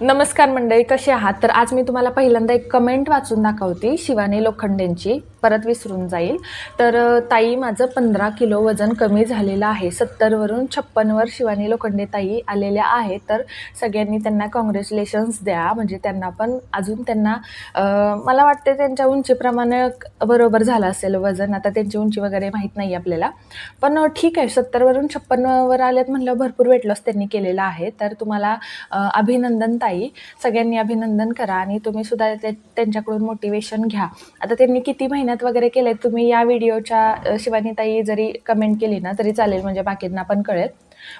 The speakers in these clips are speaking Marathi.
नमस्कार मंडळी कसे आहात? तर आज मी तुम्हाला पहिल्यांदा एक कमेंट वाचून दाखवते शिवानी लोखंडेंची. परत विसरून जाईल. तर ताई माझं पंधरा किलो वजन कमी झालेलं आहे. सत्तरवरून छप्पनवर शिवानी लोखंडे ताई आलेल्या आहेत. तर सगळ्यांनी त्यांना कॉंग्रॅच्युलेशन्स द्या. म्हणजे त्यांना पण अजून त्यांना मला वाटते त्यांच्या उंचीप्रमाणे बरोबर झालं असेल वजन. आता त्यांची उंची वगैरे माहीत नाही आपल्याला. पण ठीक आहे. सत्तरवरून छप्पनवर आल्यात म्हणलं भरपूर वेट लॉस त्यांनी केलेला आहे. तर तुम्हाला अभिनंदन ताई. ताई सगळ्यांनी अभिनंदन करा आणि तुम्ही सुद्धा ते त्यांच्याकडून मोटिवेशन घ्या. आता त्यांनी किती महिन्यात वगैरे केले तुम्ही या व्हिडिओच्या शिवानी ताई जरी कमेंट केली ना तरी चालेल म्हणजे बाकींना पण कळेल.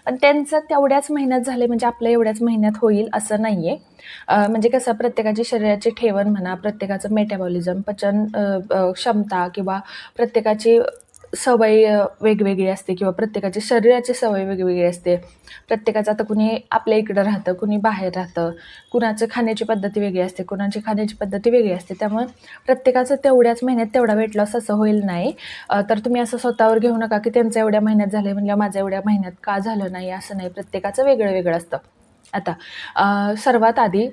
पण त्यांचं तेवढ्याच महिन्यात झाले म्हणजे आपल्या एवढ्याच महिन्यात होईल असं नाही आहे म्हणजे कसं प्रत्येकाची शरीराची ठेवण म्हणा प्रत्येकाचं मेटाबॉलिझम पचन क्षमता किंवा प्रत्येकाची सवय वेगवेगळी असते किंवा प्रत्येकाची शरीराची सवय वेगवेगळी असते. प्रत्येकाचं आता कुणी आपल्या इकडं राहतं कुणी बाहेर राहतं. कुणाचं खाण्याची पद्धती वेगळी असते कुणाची खाण्याची पद्धती वेगळी असते. त्यामुळे प्रत्येकाचं तेवढ्याच महिन्यात तेवढा वेट लॉस असं होईल नाही. तर तुम्ही असं स्वतःवर घेऊ नका की त्यांचं एवढ्या महिन्यात झालं म्हणजे माझं एवढ्या महिन्यात का झालं नाही असं नाही. प्रत्येकाचं वेगळं वेगळं असतं. आता सर्वात आधी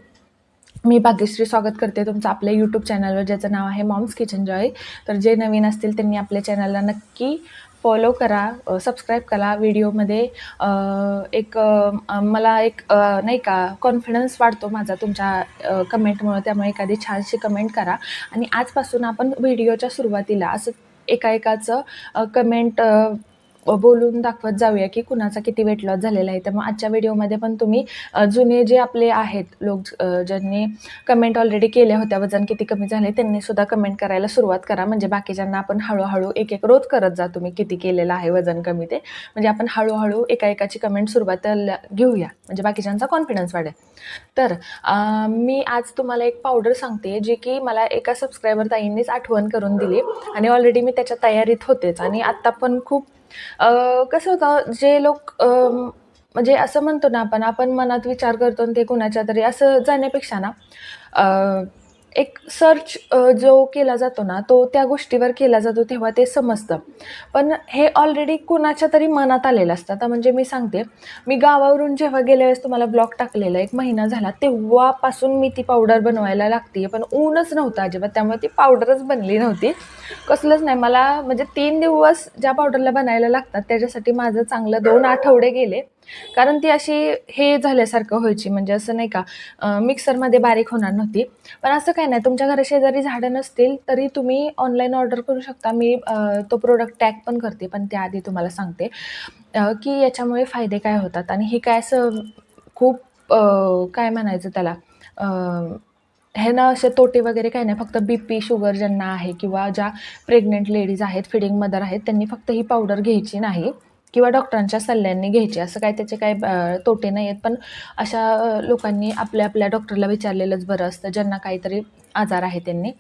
मी भाग्यश्री स्वागत करते तुमचं आपल्या यूट्यूब चॅनलवर ज्याचं नाव आहे मॉम्स किचन जॉय तर जे नवीन असतील त्यांनी आपल्या चॅनलला नक्की फॉलो करा सबस्क्राईब करा. व्हिडिओमध्ये एक मला एक नाही का कॉन्फिडन्स वाढतो माझा तुमच्या कमेंटमुळं त्यामुळे एखादी छानशी कमेंट करा. आणि आजपासून आपण व्हिडिओच्या सुरुवातीला असं एका एकाचं कमेंट बोलून दाखवत जाऊया की कुणाचा किती वेट लॉस झालेला आहे. तर मग आजच्या व्हिडिओमध्ये पण तुम्ही जुने जे आपले आहेत लोक ज्यांनी कमेंट ऑलरेडी केल्या होत्या वजन किती कमी झाले त्यांनी सुद्धा कमेंट करायला सुरुवात करा. म्हणजे बाकीच्यांना आपण हळूहळू एक एक रोज करत जा तुम्ही किती केलेलं आहे वजन कमी ते. म्हणजे आपण हळूहळू एका एकाची कमेंट सुरुवातीला घेऊया. म्हणजे बाकीच्यांचा कॉन्फिडन्स वाढेल. तर मी आज तुम्हाला एक पावडर सांगते जी की मला एका सबस्क्रायबर ताईंनीच आठवण करून दिली. आणि ऑलरेडी मी त्याच्या तयारीत होतेच. आणि आत्ता पण खूप कसं होतं जे लोक म्हणजे असं म्हणतो ना आपण आपण मनात विचार करतो आणि ते कुणाच्या तरी असं जाण्यापेक्षा ना एक सर्च जो केला जातो ना तो त्या गोष्टीवर केला जातो तेव्हा ते समजतं. पण हे ऑलरेडी कुणाच्या तरी मनात आलेलं असतं. आता म्हणजे मी सांगते मी गावावरून जेव्हा गेल्या वेळेस तुम्हाला ब्लॉग टाकलेला एक महिना झाला तेव्हापासून मी ती पावडर बनवायला लागते पण ऊनच नव्हतं अजिबात. त्यामुळे ती पावडरच बनली नव्हती. कसलंच नाही. मला म्हणजे तीन दिवस ज्या पावडरला बनायला लागतात त्याच्यासाठी माझं चांगलं दोन आठवडे गेले. कारण ती अशी हे झाल्यासारखं व्हायची म्हणजे असं नाही का मिक्सरमध्ये बारीक होणार नव्हती. पण असं काही नाही तुमच्या घरा शेजारी झाडं नसतील तरी तुम्ही ऑनलाईन ऑर्डर करू शकता. मी तो प्रोडक्ट टॅग पण करते पण त्याआधी तुम्हाला सांगते. की याच्यामुळे फायदे काय होतात आणि हे काय असं खूप काय म्हणायचं त्याला हे ना असे तोटे वगैरे काही नाही. फक्त बी पी शुगर ज्यांना आहे किंवा ज्या प्रेग्नेंट लेडीज आहेत फिडिंग मदर आहेत त्यांनी फक्त ही पावडर घ्यायची नाही. किंवा डॉक्टरांच्या सल्ल्यांनी घ्यायची असं काय त्याचे काय तोटे नाही आहेत. पण अशा लोकांनी आपल्या आपल्या डॉक्टरला विचारलेलंच बरं असतं. ज्यांना काहीतरी आजार आहे त्यांनी.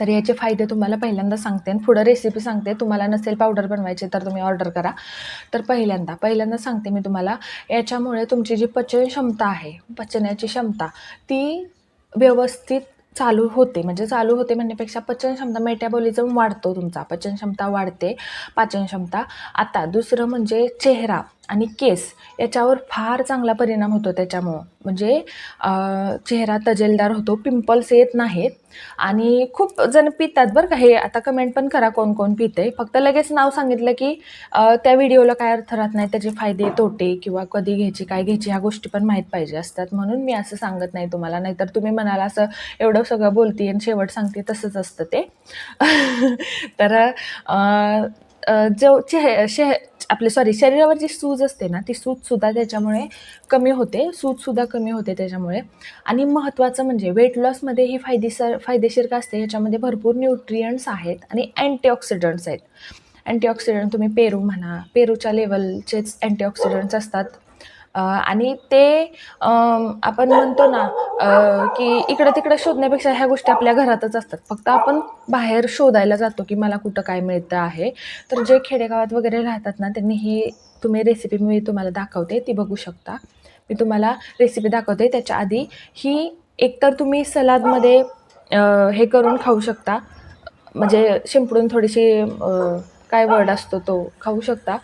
तर याचे फायदे तुम्हाला पहिल्यांदा सांगते आणि पुढं रेसिपी सांगते. तुम्हाला नसेल पावडर बनवायची तर तुम्ही ऑर्डर करा. तर पहिल्यांदा पहिल्यांदा सांगते मी तुम्हाला याच्यामुळे तुमची जी पचन क्षमता आहे पचण्याची क्षमता ती व्यवस्थित चालू होते. म्हणजे चालू होते म्हणण्यापेक्षा पचन क्षमता मेटॅबॉलिझम वाढतो तुमचा. पचन क्षमता वाढते पाचन क्षमता आता दुसरं म्हणजे चेहरा. आणि केस याच्यावर फार चांगला परिणाम होतो त्याच्यामुळं. म्हणजे चेहरा तजेलदार होतो पिंपल्स येत नाहीत. आणि खूप जण पितात बरं का. हे आता कमेंट पण करा कोण कोण पिते फक्त लगेच नाव सांगितलं की त्या व्हिडिओला काय अर्थ राहत नाही त्याचे फायदे तोटे किंवा कधी घ्यायची काय घ्यायची ह्या गोष्टी पण माहीत पाहिजे असतात. म्हणून मी असं सांगत नाही तुम्हाला. नाहीतर तुम्ही म्हणाला असं एवढं सगळं बोलते आणि शेवट सांगते तसंच असतं ते. तर जो चेह शे आपले सॉरी शरीरावर जी सूज असते ना ती सूजसुद्धा त्याच्यामुळे कमी होते सूजसुद्धा कमी होते त्याच्यामुळे. आणि महत्त्वाचं म्हणजे वेट लॉसमध्ये ही फायदेसर फायदेशीर का असते? ह्याच्यामध्ये भरपूर न्यूट्रियंट्स आहेत आणि अँटीऑक्सिडंट्स आहेत. अँटीऑक्सिडंट तुम्ही पेरू म्हणा पेरूच्या लेवलचेच अँटीऑक्सिडंट्स असतात. आणि ते आपण म्हणतो ना की इकडं तिकडं शोधण्यापेक्षा ह्या गोष्टी आपल्या घरातच असतात. फक्त आपण बाहेर शोधायला जातो की मला कुठं काय मिळतं आहे. तर जे खेडेगावात वगैरे राहतात ना त्यांनी ही तुम्ही रेसिपी मी तुम्हाला दाखवते ती बघू शकता. मी तुम्हाला रेसिपी दाखवते. त्याच्या आधी ही एकतर तुम्ही सलादमध्ये हे करून खाऊ शकता. म्हणजे शिंपडून थोडीशी काय वर्ड असतो तो खाऊ शकता.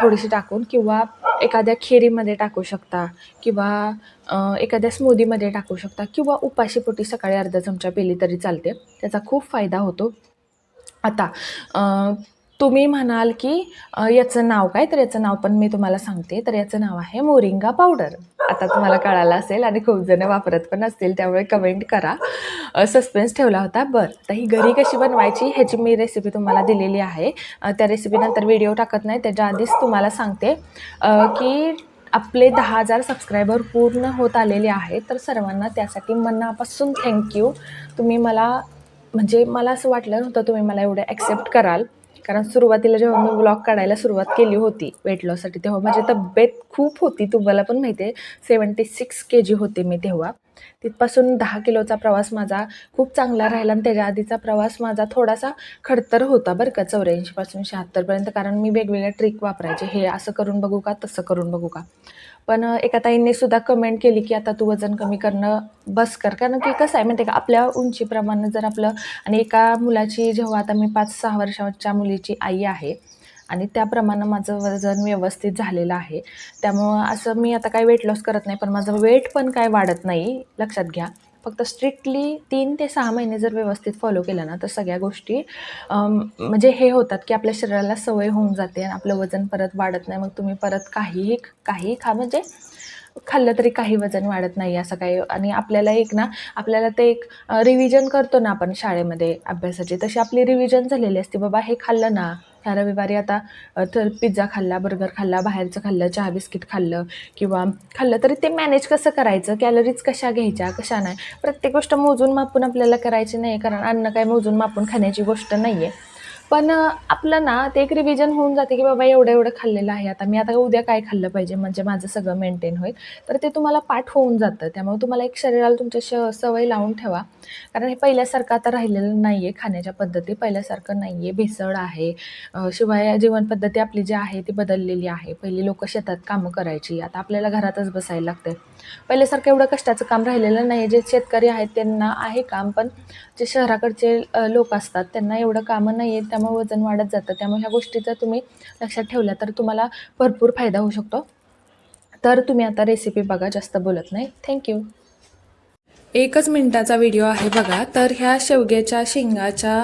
थोडीशी टाकून किंवा एखाद्या खिरीमध्ये टाकू शकता किंवा एखाद्या स्मूदीमध्ये टाकू शकता किंवा उपाशीपोटी सकाळी अर्धा चमचा पेली तरी चालते. त्याचा खूप फायदा होतो. आता तुम्ही म्हणाल की याचं नाव काय? तर याचं नाव पण मी तुम्हाला सांगते. तर याचं नाव आहे मोरिंगा पावडर. आता तुम्हाला कळालं असेल आणि खूप जण वापरत पण असतील त्यामुळे कमेंट करा. सस्पेन्स ठेवला होता. बरं आता ही घरी कशी बनवायची ह्याची मी रेसिपी तुम्हाला दिलेली आहे. त्या रेसिपीनंतर व्हिडिओ टाकत नाही त्याच्या आधीच तुम्हाला सांगते. की आपले दहा हजार सबस्क्रायबर पूर्ण होत आलेले आहेत. तर सर्वांना त्यासाठी मनापासून थँक्यू तुम्ही मला म्हणजे मला असं वाटलं नव्हतं तुम्ही मला एवढं ॲक्सेप्ट कराल. कारण सुरुवातीला जेव्हा मी ब्लॉग काढायला सुरुवात केली होती वेट लॉससाठी तेव्हा माझी तब्येत खूप होती. तुम्हाला पण माहिती आहे सेवन्टी सिक्स के जी होते मी तेव्हा. तिथपासून दहा किलोचा प्रवास माझा खूप चांगला राहिला आणि त्याच्या आधीचा प्रवास माझा थोडासा खडतर होता बरं का चौऱ्याऐंशीपासून शहात्तरपर्यंत. कारण मी वेगवेगळ्या ट्रिक वापरायचे. हे असं करून बघू का तसं करून बघू का? पण एका ताईंनी सुद्धा कमेंट केली की आता तू वजन कमी करणं बस कर. कारण की कसं आहे माहिती आहे का आपल्या उंचीप्रमाणे जर आपलं आणि एका मुलाची जेव्हा आता मी पाच सहा वर्षाच्या मुलीची आई आहे आणि त्याप्रमाणे माझं वजन व्यवस्थित झालेलं आहे त्यामुळं असं मी आता काही वेट लॉस करत नाही पण माझं वेट पण काय वाढत नाही लक्षात घ्या. फक्त स्ट्रिक्टली तीन ते सहा महिने जर व्यवस्थित फॉलो केलं ना तर सगळ्या गोष्टी म्हणजे हे होतात की आपल्या शरीराला सवय होऊन जाते आणि आपलं वजन परत वाढत नाही. मग तुम्ही परत काहीही काहीही खा म्हणजे खाल्लं तरी काही वजन वाढत नाही असं काही. आणि आपल्याला एक ना आपल्याला ते एक रिव्हिजन करतो ना आपण शाळेमध्ये अभ्यासाची तशी आपली रिव्हिजन झालेली असते. बाबा हे खाल्लं ना ह्या रविवारी आता तर पिझ्झा खाल्ला बर्गर खाल्ला बाहेरचं खाल्लं चहा बिस्किट खाल्लं किंवा खाल्लं तरी ते मॅनेज कसं करायचं? कॅलरीज कशा घ्यायच्या कशा नाही? प्रत्येक गोष्ट मोजून मापून आपल्याला करायची नाही कारण अन्न काय मोजून मापून खाण्याची गोष्ट नाही आहे पण आपलं ना ते एक रिव्हिजन होऊन जाते की बाबा एवढं एवढं खाल्लेलं आहे आता. मी आता उद्या काय खाल्लं पाहिजे? म्हणजे माझं सगळं मेंटेन होईल. तर ते तुम्हाला पाठ होऊन जातं. त्यामुळे तुम्हाला एक शरीराला तुमच्या श सवय लावून ठेवा. कारण हे पहिल्यासारखं आता राहिलेलं नाही आहे खाण्याच्या पद्धती. पहिल्यासारखं नाही आहे भेसळ आहे. शिवाय जीवनपद्धती आपली जी आहे ती बदललेली आहे. पहिली लोक शेतात कामं करायची. आता आपल्याला घरातच बसायला लागते पहिल्यासारखं एवढं कष्टाचं काम राहिलेलं नाही जे शेतकरी आहेत त्यांना आहे काम. पण जे शहराकडचे लोक असतात त्यांना एवढं कामं नाही आहेत त्यामुळे वजन वाढत जातं. त्यामुळे ह्या गोष्टीचा तुम्ही लक्षात ठेवल्या तर तुम्हाला भरपूर फायदा होऊ शकतो. तर तुम्ही आता रेसिपी बघा जास्त बोलत नाही. थँक्यू एकच मिनिटाचा व्हिडिओ आहे बघा. तर ह्या शेवग्याच्या शेंगाच्या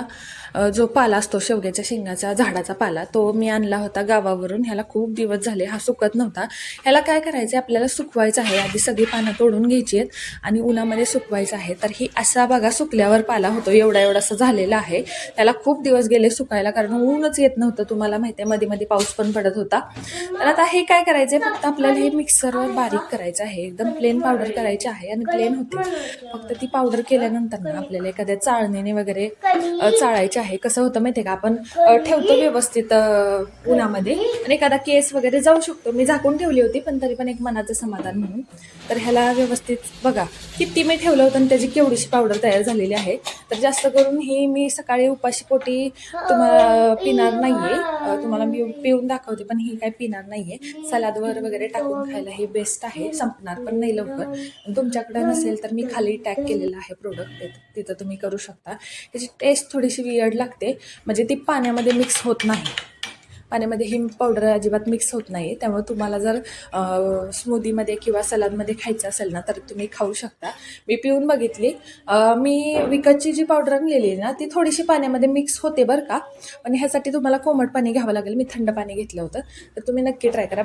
जो पाला असतो शेवग्याच्या शेंगाचा झाडाचा पाला तो मी आणला होता गावावरून. ह्याला खूप दिवस झाले. हा सुकत नव्हता. ह्याला काय करायचं आहे आपल्याला सुकवायचं आहे. आधी सगळी पानं तोडून घ्यायची आहेत आणि उन्हामध्ये सुकवायचं आहे. तर ही असा बघा सुकल्यावर पाला होतो. एवढा एवढासा झालेला आहे. त्याला खूप दिवस गेले सुकायला कारण ऊनच येत नव्हतं. तुम्हाला माहिती आहे मध्ये मध्ये पाऊस पण पडत होता. तर आता हे काय करायचं आहे फक्त आपल्याला हे मिक्सरवर बारीक करायचं आहे. एकदम प्लेन पावडर करायची आहे आणि प्लेन होते. फक्त ती पावडर केल्यानंतर ना आपल्याला एखाद्या चाळणीने वगैरे अ, चाळायची आहे. कसं होतं माहिती आहे का? आपण ठेवतो व्यवस्थित उन्हामध्ये. आणि एखादा केस वगैरे जाऊ शकतो. मी झाकून ठेवली होती पण तरी पण एक मनाचं समाधान म्हणून. तर ह्याला व्यवस्थित बघा. किती मी ठेवलं होतं आणि त्याची केवढीशी पावडर तयार झालेली आहे. तर जास्त करून ही मी सकाळी उपाशी पोटी तुम्हाला पिणार नाहीये. आहे तुम्हाला मी पिऊन दाखवते पण ही काय पिणार नाहीये. सलादवर वगैरे टाकून खायला हे बेस्ट आहे. संपणार पण नाही लवकर. तुमच्याकडे नसेल तर मी खाली टॅग केलेलं आहे प्रोडक्ट तिथं तुम्ही करू शकता. त्याची टेस्ट थोडीशी वियर्ड लागते. म्हणजे ती पाण्यामध्ये मिक्स होत नाही. पाण्यामध्ये हिम पावडर अजिबात मिक्स होत नाही त्यामुळे तुम्हाला जर स्मूदीमध्ये किंवा सलादमध्ये खायचं असेल ना तर तुम्ही खाऊ शकता. मी पिऊन बघितली. मी विकतची जी पावडर आणलेली आहे ना ती थोडीशी पाण्यामध्ये मिक्स होते बरं का. पण ह्यासाठी तुम्हाला कोमट पाणी घ्यावं लागेल. मी थंड पाणी घेतलं होतं. तर तुम्ही नक्की ट्राय करा.